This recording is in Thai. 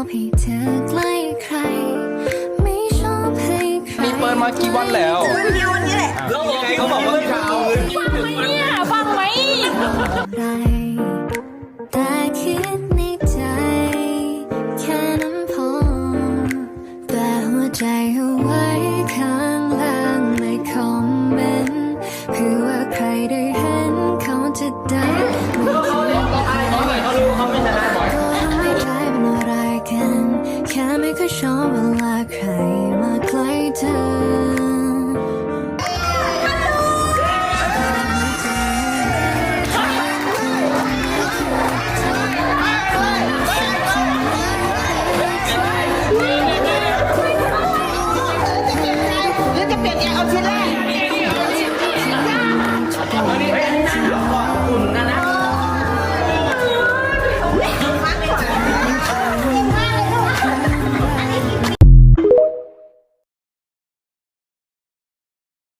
อบให้เธอใกล้ใคร ไม่ชอบให้ใคร มีเปิดมากี่วันแล้ว เดียววันนี้แหละ แล้วยังไงเขาบอกว่า ก็ชอบเวลาใครมาใกล้เธอเอาชิ้นแรก